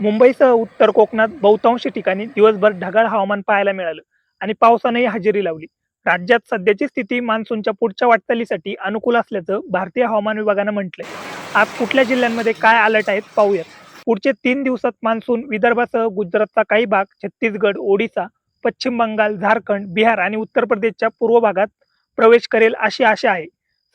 मुंबईसह उत्तर कोकणात बहुतांश ठिकाणी दिवसभर ढगाळ हवामान पाहायला मिळालं आणि पावसानेही हजेरी लावली. राज्यात सध्याची स्थिती मान्सूनच्या पुढच्या वाटचालीसाठी अनुकूल असल्याचं भारतीय हवामान विभागानं म्हटलंय. आज कुठल्या जिल्ह्यांमध्ये काय अलर्ट आहेत पाहूयात. पुढचे तीन दिवसात मान्सून विदर्भासह गुजरातचा काही भाग छत्तीसगड ओडिसा पश्चिम बंगाल झारखंड बिहार आणि उत्तर प्रदेशच्या पूर्व भागात प्रवेश करेल अशी आशा आहे.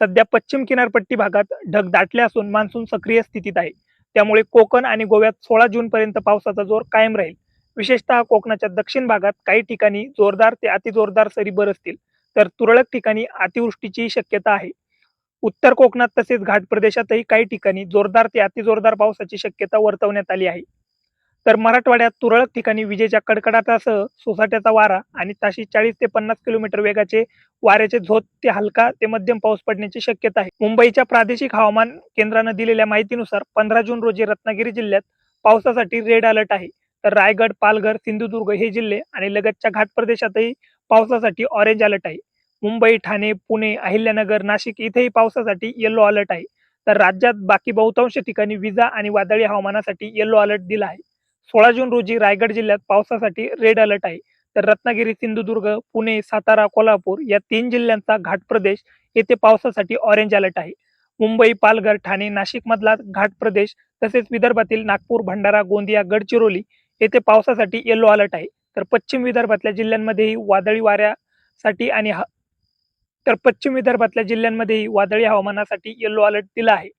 सध्या पश्चिम किनारपट्टी भागात ढग दाटले असून मान्सून सक्रिय स्थितीत आहे. त्यामुळे कोकण आणि गोव्यात सोळा जून पर्यंत पावसाचा जोर कायम राहील. विशेषतः कोकणाच्या दक्षिण भागात काही ठिकाणी जोरदार ते अतिजोरदार सरी बरसतील तर तुरळक ठिकाणी अतिवृष्टीची शक्यता आहे. उत्तर कोकणात तसेच घाट प्रदेशातही काही ठिकाणी जोरदार ते अतिजोरदार पावसाची शक्यता वर्तवण्यात आली आहे. तर मराठवाड्यात तुरळक ठिकाणी विजेच्या कडकडाटासह सोसाट्याचा वारा आणि ताशी चाळीस ते पन्नास किलोमीटर वेगाचे वाऱ्याचे झोत ते हलका ते मध्यम पाऊस पडण्याची शक्यता आहे. मुंबईच्या प्रादेशिक हवामान केंद्रानं दिलेल्या माहितीनुसार पंधरा जून रोजी रत्नागिरी जिल्ह्यात पावसासाठी रेड अलर्ट आहे. तर रायगड पालघर सिंधुदुर्ग हे जिल्हे आणि लगतच्या घाट प्रदेशातही पावसासाठी ऑरेंज अलर्ट आहे. मुंबई ठाणे पुणे अहिल्यानगर नाशिक इथेही पावसासाठी येलो अलर्ट आहे. तर राज्यात बाकी बहुतांश ठिकाणी विजा आणि वादळी हवामानासाठी येलो अलर्ट दिला आहे. सोळा जून रोजी रायगड जिल्ह्यात पावसासाठी रेड अलर्ट आहे. तर रत्नागिरी सिंधुदुर्ग पुणे सातारा कोल्हापूर या तीन जिल्ह्यांचा घाट प्रदेश येथे पावसासाठी ऑरेंज अलर्ट आहे. मुंबई पालघर ठाणे नाशिक मधला घाट प्रदेश तसेच विदर्भातील नागपूर भंडारा गोंदिया गडचिरोली येथे पावसासाठी येलो अलर्ट आहे. तर पश्चिम विदर्भातल्या जिल्ह्यांमध्येही वादळी वाऱ्यासाठी आणि तर पश्चिम विदर्भातल्या जिल्ह्यांमध्येही वादळी हवामानासाठी येलो अलर्ट दिला आहे.